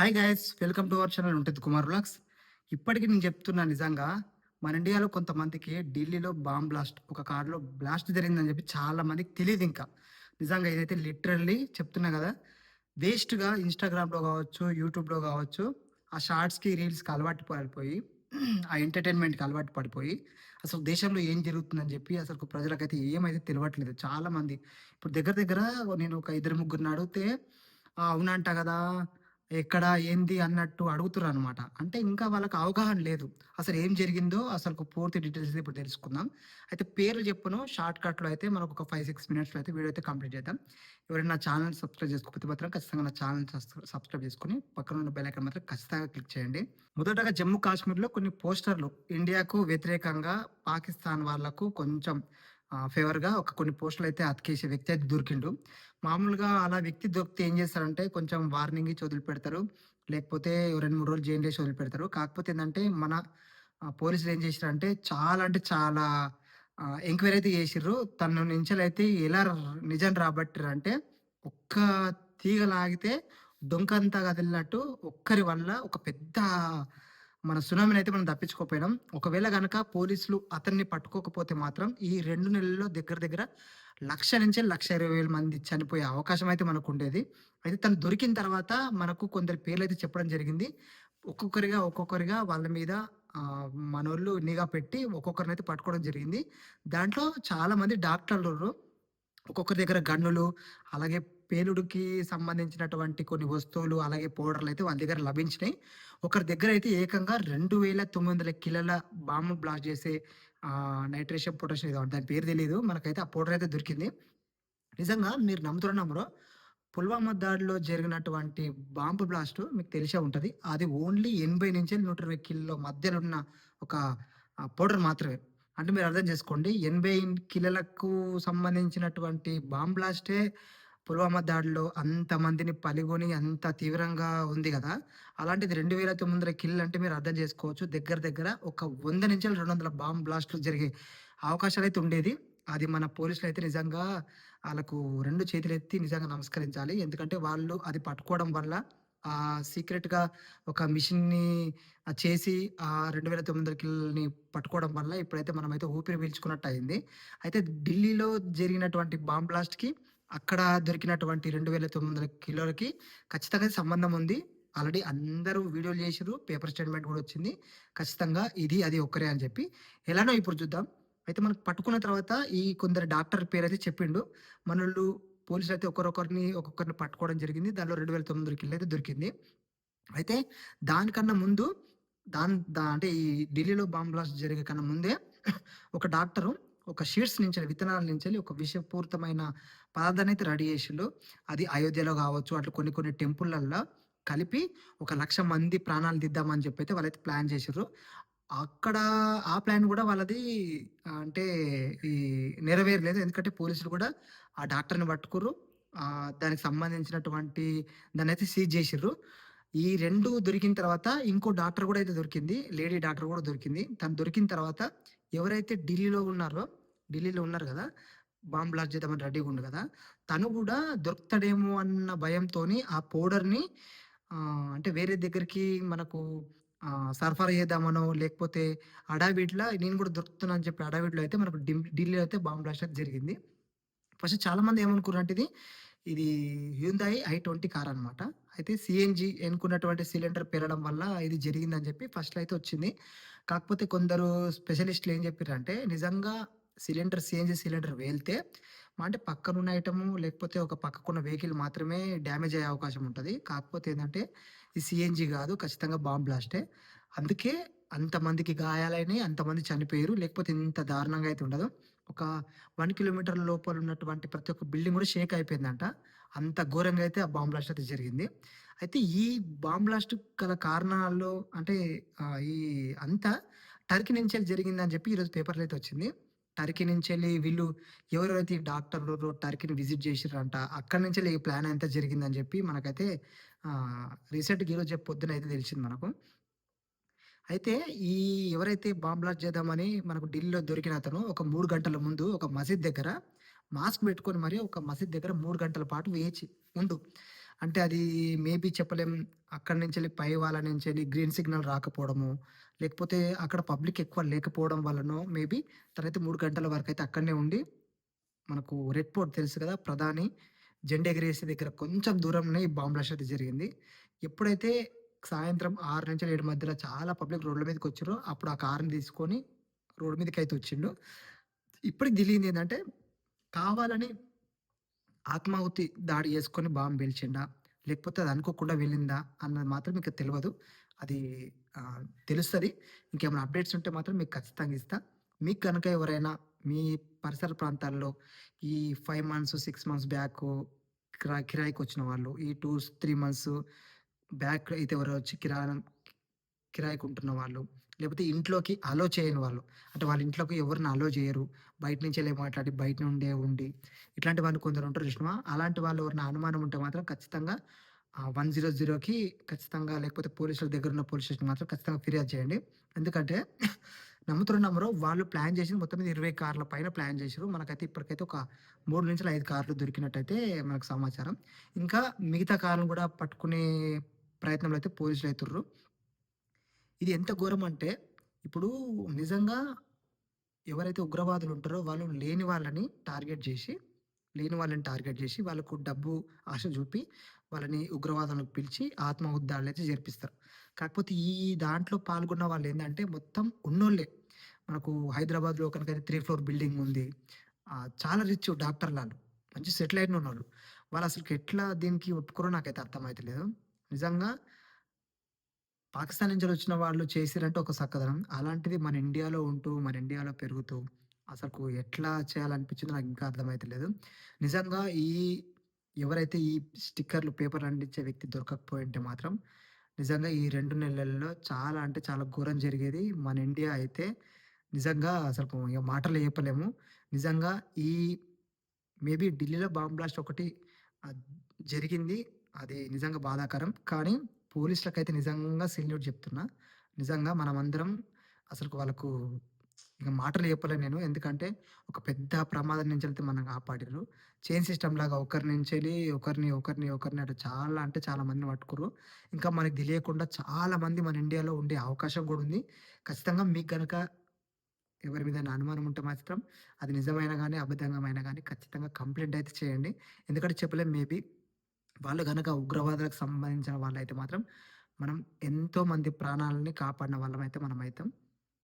Hi guys welcome to our channel ఉంటుంది Kumar blogs ఇప్పటికి నేను చెప్తున్నా నిజంగా మన ఇండియాలో కొంతమందికి ఢిల్లీలో బాంబ్ బ్లాస్ట్ ఒక కార్లో బ్లాస్ట్ జరిగిందని చెప్పి చాలా మందికి తెలియదు ఇంకా. నిజంగా ఇదైతే లిటరల్లీ చెప్తున్నా కదా వేస్ట్గా ఇన్స్టాగ్రామ్లో కావచ్చు యూట్యూబ్లో కావచ్చు ఆ షార్ట్స్కి రీల్స్కి అలవాటు పడిపోయి ఆ ఎంటర్టైన్మెంట్కి అలవాటు పడిపోయి అసలు దేశంలో ఏం జరుగుతుందని చెప్పి అసలు ప్రజలకైతే ఏమైతే తెలియట్లేదు చాలా మంది ఇప్పుడు దగ్గర దగ్గర నేను ఒక ఇద్దరు ముగ్గురిని అడిగితే అవునంట కదా ఎక్కడ ఏంది అన్నట్టు అడుగుతున్నారు అనమాట అంటే ఇంకా వాళ్ళకి అవగాహన లేదు. అసలు ఏం జరిగిందో అసలు పూర్తి డీటెయిల్స్ ఇప్పుడు తెలుసుకుందాం. అయితే పేర్లు చెప్పును. షార్ట్ కట్లో అయితే మనకు ఒక ఫైవ్ సిక్స్ మినిట్స్లో అయితే వీడియో అయితే కంప్లీట్ చేద్దాం. ఎవరైనా నా ఛానల్ సబ్స్క్రైబ్ చేసుకోకపోతే మాత్రం ఖచ్చితంగా నా ఛానల్ సబ్స్క్రైబ్ చేసుకుని పక్కన ఉన్న బెల్ ఐకాన్ మాత్రం ఖచ్చితంగా క్లిక్ చేయండి. మొదటగా జమ్మూ కాశ్మీర్లో కొన్ని పోస్టర్లు ఇండియాకు వ్యతిరేకంగా పాకిస్తాన్ వాళ్ళకు కొంచెం ఫేవర్గా ఒక కొన్ని పోస్టులు అయితే అతికేసే వ్యక్తి అయితే దొరికిండు. మామూలుగా అలా వ్యక్తి దొరికితే ఏం చేస్తారంటే కొంచెం వార్నింగ్ ఇచ్చి వదిలిపెడతారు లేకపోతే రెండు మూడు రోజులు జైలు చేసి వదిలిపెడతారు కాకపోతే ఏంటంటే మన పోలీసులు ఏం చేశారంటే చాలా అంటే చాలా ఎంక్వైరీ అయితే చేసిర్రు. తన నుంచి అయితే ఎలా నిజం రాబట్టారంటే ఒక్క తీగ లాగితే డొంకంతా కదిలినట్టు ఒక్కరి వల్ల ఒక పెద్ద మన సునామీని అయితే మనం తప్పించుకోపోయినాం ఒకవేళ కనుక పోలీసులు అతన్ని పట్టుకోకపోతే మాత్రం ఈ రెండు నెలల్లో దగ్గర దగ్గర లక్ష నుంచి లక్ష ఇరవై వేల మంది చనిపోయే అవకాశం అయితే మనకు ఉండేది అయితే తను దొరికిన తర్వాత మనకు కొందరి పేర్లు అయితే చెప్పడం జరిగింది. ఒక్కొక్కరిగా ఒక్కొక్కరిగా వాళ్ళ మీద మనోళ్ళు నిఘా పెట్టి ఒక్కొక్కరిని అయితే పట్టుకోవడం జరిగింది. దాంట్లో చాలా మంది డాక్టర్లు ఒక్కొక్కరి దగ్గర గన్నులు అలాగే పేలుడుకి సంబంధించినటువంటి కొన్ని వస్తువులు అలాగే పౌడర్లు అయితే వాళ్ళ దగ్గర లభించినాయి. ఒకరి దగ్గర అయితే ఏకంగా రెండు వేల తొమ్మిది వందల కిలోల బాంబు బ్లాస్ట్ చేసే నైట్రేషన్ పొటాషియం ఏదో దాని పేరు తెలియదు మనకైతే ఆ పౌడర్ అయితే దొరికింది. నిజంగా మీరు నమ్ముతున్న నమ్మరు పుల్వామా దాడిలో జరిగినటువంటి బాంబు బ్లాస్ట్ మీకు తెలిసే ఉంటుంది. అది ఓన్లీ ఎనభై నుంచి నూట ఇరవై కిలో మధ్యలో ఉన్న ఒక పౌడర్ మాత్రమే. అంటే మీరు అర్థం చేసుకోండి ఎనభై కిలోలకు సంబంధించినటువంటి బాంబ్ బ్లాస్టే పుల్వామా దాడిలో అంతమందిని పలిగొని అంత తీవ్రంగా ఉంది కదా? అలాంటిది రెండు వేల తొమ్మిది వందల కిల్లు అంటే మీరు అర్థం చేసుకోవచ్చు. దగ్గర దగ్గర ఒక వంద నుంచి రెండు వందల బాంబ్ బ్లాస్ట్లు జరిగే అవకాశాలు అయితే ఉండేది. అది మన పోలీసులు అయితే నిజంగా వాళ్ళకు రెండు చేతులు ఎత్తి నిజంగా నమస్కరించాలి. ఎందుకంటే వాళ్ళు అది పట్టుకోవడం వల్ల ఆ సీక్రెట్గా ఒక మిషన్ని చేసి ఆ రెండు వేల తొమ్మిది వందల కిలోని పట్టుకోవడం వల్ల ఇప్పుడైతే మనం అయితే ఊపిరి పీల్చుకున్నట్టు అయింది. అయితే ఢిల్లీలో జరిగినటువంటి బాంబ్ బ్లాస్ట్కి అక్కడ దొరికినటువంటి రెండు వేల తొమ్మిది వందల కిలోలకి ఖచ్చితంగా సంబంధం ఉంది. ఆల్రెడీ అందరూ వీడియోలు చేసారు పేపర్ స్టేట్మెంట్ కూడా వచ్చింది. ఖచ్చితంగా ఇది అది ఒక్కరే అని చెప్పి. ఎలానో ఇప్పుడు చూద్దాం. అయితే మనకు పట్టుకున్న తర్వాత ఈ కొందరు డాక్టర్ పేరు అయితే చెప్పిండు. మనోళ్ళు పోలీసులు అయితే ఒకరొకరిని ఒక్కొక్కరిని పట్టుకోవడం జరిగింది. దానిలో రెండు వేల తొమ్మిది కిలో అయితే దొరికింది. అయితే దానికన్నా ముందు దాని దా అంటే ఈ ఢిల్లీలో బాంబ్ బ్లాస్ట్ జరిగే కన్నా ముందే ఒక డాక్టరు ఒక షీట్స్ నుంచి విత్తనాల నుంచి ఒక విషపూరితమైన పదార్థాన్ని అయితే రెడీ చేసిండు అది అయోధ్యలో కావచ్చు అట్లా కొన్ని కొన్ని టెంపుల్లల్లో కలిపి ఒక లక్ష మంది ప్రాణాలు దిద్దామని చెప్పి అయితే వాళ్ళైతే ప్లాన్ చేసారు అక్కడ ఆ ప్లాన్ కూడా వాళ్ళది అంటే ఈ నెరవేరలేదు. ఎందుకంటే పోలీసులు కూడా ఆ డాక్టర్ని పట్టుకుర్రు. దానికి సంబంధించినటువంటి దాన్ని అయితే సీజ్ చేసిర్రు. ఈ రెండు దొరికిన తర్వాత ఇంకో డాక్టర్ కూడా అయితే దొరికింది. లేడీ డాక్టర్ కూడా దొరికింది. తను దొరికిన తర్వాత ఎవరైతే ఢిల్లీలో ఉన్నారో ఢిల్లీలో ఉన్నారు కదా బాంబ్ బ్లాస్ట్ చేద్దామని రెడీగా ఉండు కదా తను కూడా దొరుకుతాడేమో అన్న భయంతో ఆ పౌడర్ని అంటే వేరే దగ్గరికి మనకు సరఫరా చేద్దామనో లేకపోతే అడావిడ్లో నేను కూడా దొరుకుతున్నా అని చెప్పి అడావిడ్లో అయితే మనకు ఢిల్లీలో అయితే బాంబ్ బ్లాస్ట్ అయితే జరిగింది. ఫస్ట్ చాలా మంది ఇది ఇది హ్యూందాయి ఐ ట్వంటీ కార్ అనమాట అయితే సిఎన్జి ఎన్నుకున్నటువంటి సిలిండర్ పెరగడం వల్ల ఇది జరిగిందని చెప్పి ఫస్ట్ అయితే వచ్చింది. కాకపోతే కొందరు స్పెషలిస్టులు ఏం చెప్పారంటే నిజంగా సిలిండర్ సిఎన్జి సిలిండర్ వేలితే అంటే పక్కనున్న ఐటము లేకపోతే ఒక పక్కకున్న వెహికల్ మాత్రమే డ్యామేజ్ అయ్యే అవకాశం ఉంటుంది. కాకపోతే ఏంటంటే ఇది సిఎన్జి కాదు ఖచ్చితంగా బాంబ్ బ్లాస్టే. అందుకే అంతమందికి గాయాలైనాయి అంతమంది చనిపోయారు లేకపోతే ఇంత దారుణంగా అయితే ఉండదు. ఒక వన్ కిలోమీటర్ లోపల ఉన్నటువంటి ప్రతి ఒక్క బిల్డింగ్ కూడా షేక్ అయిపోయిందంట. అంత ఘోరంగా అయితే ఆ బాంబ్ బ్లాస్ట్ అయితే జరిగింది. అయితే ఈ బాంబ్ బ్లాస్ట్ గల కారణాల్లో అంటే ఈ అంతా టర్కీ నుంచి వెళ్ళి జరిగిందని చెప్పి ఈరోజు పేపర్లో అయితే వచ్చింది. టర్కీ నుంచి వెళ్ళి వీళ్ళు ఎవరెవరైతే డాక్టర్లు టర్కీని విజిట్ చేసిరంట అక్కడి నుంచి వెళ్ళి ఈ ప్లాన్ అంతా జరిగిందని చెప్పి మనకైతే రీసెంట్గా ఈరోజు పొద్దున అయితే తెలిసింది మనకు. అయితే ఈ ఎవరైతే బాంబ్ బ్లాస్ట్ చేద్దామని మనకు ఢిల్లీలో దొరికిన అతను ఒక మూడు గంటల ముందు ఒక మసీద్ దగ్గర మాస్క్ పెట్టుకొని మరి ఒక మసీద్ దగ్గర మూడు గంటల పాటు వేచి ఉండు. అంటే అది మేబీ చెప్పలేం. అక్కడి నుంచెళ్ళి పై వాళ్ళ నుంచి వెళ్ళి గ్రీన్ సిగ్నల్ రాకపోవడమో, లేకపోతే అక్కడ పబ్లిక్ ఎక్కువ లేకపోవడం వల్లనో మేబీ తనైతే మూడు గంటల వరకు అయితే అక్కడనే ఉండి, మనకు రెడ్ పోర్ట్ తెలుసు కదా! ప్రధాని జెండా ఎగరేసే దగ్గర కొంచెం దూరంలోనే ఈ బాంబ్ బ్లాస్ట్ అయితే జరిగింది. ఎప్పుడైతే సాయంత్రం 6-7 మధ్యలో చాలా పబ్లిక్ రోడ్ల మీదకి వచ్చారో అప్పుడు ఆ కార్‌ని తీసుకొని రోడ్ అయితే వచ్చిండు. ఇప్పటికి తెలియందేందంటే, కావాలని ఆత్మాహుతి దాడి చేసుకొని బాంబు పేల్చిండా? లేకపోతే అది అనుకోకుండా వెళ్ళిందా? అన్నది మాత్రం మీకు తెలియదు అది తెలుస్తుంది ఇంకేమైనా అప్డేట్స్ ఉంటే మాత్రం మీకు ఖచ్చితంగా ఇస్తా. మీకు కనుక ఎవరైనా మీ పరిసర ప్రాంతాల్లో ఈ five months, six months back కిరా కిరాయికి వచ్చిన వాళ్ళు, ఈ 2, 3 మంత్స్ బ్యాక్ అయితే ఎవరో వచ్చి కిరాణం కిరాయికుంటున్న వాళ్ళు, లేకపోతే ఇంట్లోకి అలో చేయని వాళ్ళు. అంటే వాళ్ళ ఇంట్లోకి ఎవరిని అలో చేయరు. బయట నుంచెళ్ళి మాట్లాడి బయట నుండే ఉండి, ఇట్లాంటి వాళ్ళు కొందరు ఉంటారు చూసినవా? అలాంటి వాళ్ళు ఎవరిని అనుమానం ఉంటే మాత్రం ఖచ్చితంగా వన్ జీరో జీరోకి ఖచ్చితంగా లేకపోతే పోలీసుల దగ్గరున్న పోలీస్ స్టేషన్‌కి మాత్రం ఖచ్చితంగా ఫిర్యాదు చేయండి. ఎందుకంటే నమ్ముతున్న నమ్మరో వాళ్ళు ప్లాన్ చేసి మొత్తం మీద 20 కార్ల పైన ప్లాన్ చేశారు మనకైతే ఇప్పటికైతే ఒక 3-5 కార్లు దొరికినట్టయితే మనకు సమాచారం. ఇంకా మిగతా కార్లను కూడా పట్టుకునే ప్రయత్నంలో అయితే పోలీసులు అయితుర్రు. ఇది ఎంత ఘోరం అంటే, ఇప్పుడు నిజంగా ఎవరైతే ఉగ్రవాదులు ఉంటారో వాళ్ళు లేని వాళ్ళని టార్గెట్ చేసి, లేని వాళ్ళని టార్గెట్ చేసి వాళ్ళకు డబ్బు ఆశ చూపి, వాళ్ళని ఉగ్రవాదంలోకి పిలిచి ఆత్మహుద్దాలు అయితే జరిపిస్తారు. కాకపోతే ఈ దాంట్లో పాల్గొన్న వాళ్ళు ఏంటంటే మొత్తం ఉన్నోళ్ళే. మనకు హైదరాబాద్‌లో ఒకనికైతే 3 ఫ్లోర్ బిల్డింగ్ ఉంది. చాలా రిచ్ డాక్టర్లాళ్ళు. మంచి సెటిల్ అయిన ఉన్నోళ్ళు. అసలు ఎట్లా దీనికి ఒప్పుకోరో నాకైతే అర్థమైతలేదు. నిజంగా పాకిస్తాన్ నుంచి వచ్చిన వాళ్ళు చేసిర్రంటే ఒక చక్కదనం అలాంటిది మన ఇండియాలో ఉంటూ, మన ఇండియాలో పెరుగుతూ అసలు ఎట్లా చేయాలనిపించిందో నాకు ఇంకా అర్థమైతలేదు. నిజంగా ఈ ఎవరైతే ఈ స్టిక్కర్‌లు, పేపర్ అంటించే వ్యక్తి దొరకకపోయింటే మాత్రం నిజంగా ఈ రెండు నెలల్లో చాలా అంటే చాలా ఘోరం జరిగేది. మన ఇండియా అయితే నిజంగా అసలు ఇక మాటలు చెప్పలేము. నిజంగా ఈ మేబీ ఢిల్లీలో బాంబ్ బ్లాస్ట్ ఒకటి జరిగింది. అది నిజంగా బాధాకరం. కానీ పోలీసులకైతే నిజంగా సెల్యూట్ చెప్తున్నా. నిజంగా మనమందరం అసలు వాళ్ళకు ఇక మాటలు చెప్పలేను నేను. ఎందుకంటే ఒక పెద్ద ప్రమాదం నుంచెళ్తే మనం కాపాడారు చైన్ సిస్టమ్ లాగా ఒకరి నుంచెళ్ళి ఒకరిని, ఒకరిని, ఒకరిని అటు చాలా అంటే చాలా మందిని పట్టుకుర్రు. ఇంకా మనకు తెలియకుండా చాలా మంది మన ఇండియాలో ఉండే అవకాశం కూడా ఉంది. ఖచ్చితంగా మీకు కనుక ఎవరి మీద అనుమానం ఉంటే మాత్రం అది నిజమైన కానీ అబద్ధంగా కానీ ఖచ్చితంగా కంప్లైంట్ అయితే చేయండి. ఎందుకంటే చెప్పలేం మేబీ వాళ్ళు కనుక ఉగ్రవాదులకు సంబంధించిన వాళ్ళైతే మాత్రం మనం ఎంతో మంది ప్రాణాలని కాపాడిన వాళ్ళమైతే మనమైతాం.